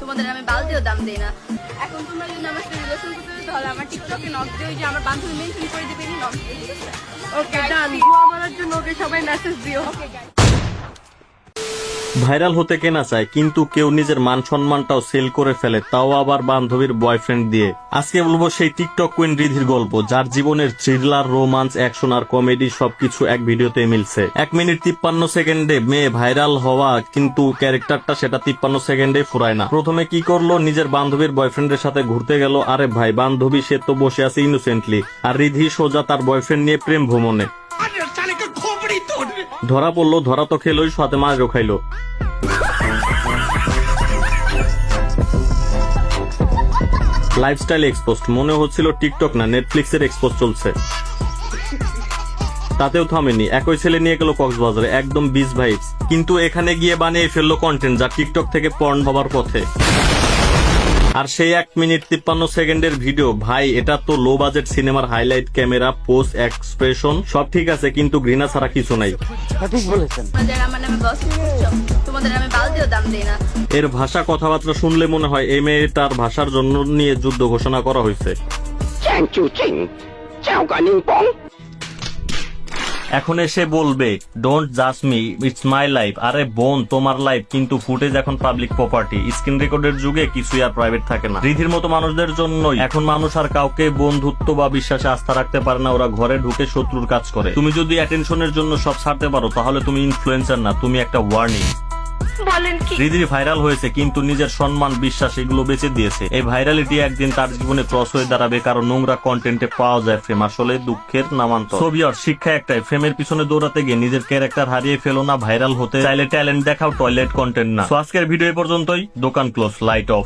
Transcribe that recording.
তোমাদের আমি বালতিও দাম দিই না। এখন তোমরা যদি আমার সাথে রিলেশন করতে চাও, তাহলে আমার টিকটকে নক দিয়ে ওই যে আমার বান্ধবী মেনশন করে দিবে নক দিও ওকে ডান দোয়া আমার জন্য ওকে সবাই মেসেজ দিও। ওকে গাইস ভাইরাল হতে কেনা চায় কিন্তু কেউ নিজের মান সম্মানটাও সেল করে ফেলে তাও আবার বান্ধবীর বয়ফ্রেন্ড দিয়ে। আজকে বলব সেই টিকটক কুইন রিধির গল্প যার জীবনের থ্রিলার রোমান্স অ্যাকশন আর কমেডি সবকিছু এক ভিডিওতে মিলছে। এক মিনিট তিপ্পান্ন সেকেন্ডে মেয়ে ভাইরাল হওয়া কিন্তু ক্যারেক্টারটা সেটা তিপ্পান্ন সেকেন্ডে ফুরায় না। প্রথমে কি করল নিজের বান্ধবীর বয়ফ্রেন্ডের সাথে ঘুরতে গেল আরে ভাই বান্ধবী সে তো বসে আছে ইনোসেন্টলি আর রিধি সোজা তার বয়ফ্রেন্ড নিয়ে প্রেম ভ্রমণে। ধরা পড়ল ধরা তো খেলোই সাথে মাছও খাইলো। লাইফস্টাইল এক্সপোস্ট মনে হচ্ছিল টিকটক না নেটফ্লিক্সের এক্সপোজ চলছে। তাতেও থামেনি। একই ছেলে নিয়ে গেল কক্সবাজারে একদম বিচ ভাইবস কিন্তু এখানে গিয়ে বানিয়ে ফেলল কন্টেন্ট যা টিকটক থেকে পর্ন হবার পথে। আর সেই এক মিনিট তিপ্পান্ন সেকেন্ডের ভিডিও ভাই এটা তো লো বাজেট সিনেমার হাইলাইট ক্যামেরা পোস্ট এক্সপ্রেশন সব ঠিক আছে কিন্তু ঘৃণা ছাড়া কিছু নাই। তোমরা যারা তোমাদের আমি বালতিও দাম দেই না। এর ভাষা কথাবার্তা শুনলে মনে হয় এই মেয়ে তার ভাষার জন্য নিয়ে যুদ্ধ ঘোষণা করা হয়েছে। এখন এসে বলবে ডোন্ট জাজ মি ইটস মাই লাইফ আরে বোন তোমার লাইফ কিন্তু ফুটেজ এখন পাবলিক প্রপার্টি স্ক্রিন রেকর্ডের যুগে কিছুই আর প্রাইভেট থাকে না। রিধির মতো মানুষদের জন্যই এখন মানুষ আর কাউকে বন্ধুত্ব বা বিশ্বাসে আস্থা রাখতে পারে না। ওরা ঘরে ঢুকে শত্রুর কাজ করে। তুমি যদি অ্যাটেনশনের জন্য সব ছাড়তে পারো তাহলে তুমি ইনফ্লুয়েন্সার না তুমি একটা ওয়ার্নিং রিদির ভাইরাল হয়েছে কিন্তু নিজের সম্মান বিশ্বাস এগুলো বেঁচে দিয়েছে। এই ভাইরালিটি একদিন তার জীবনে ক্রস হয়ে দাঁড়াবে কারণ নোংরা কন্টেন্টে পাওয়া যায় ফ্রেম আসলে দুঃখের নামান্তর। আর শিক্ষা একটাই ফ্রেমের পিছনে দৌড়াতে গিয়ে নিজের ক্যারেক্টার হারিয়ে ফেলো না ভাইরাল হতে চাইলে ট্যালেন্ট দেখাও টয়লেট কন্টেন্ট না। So, আজকের ভিডিও পর্যন্তই দোকান ক্লোজ লাইট অফ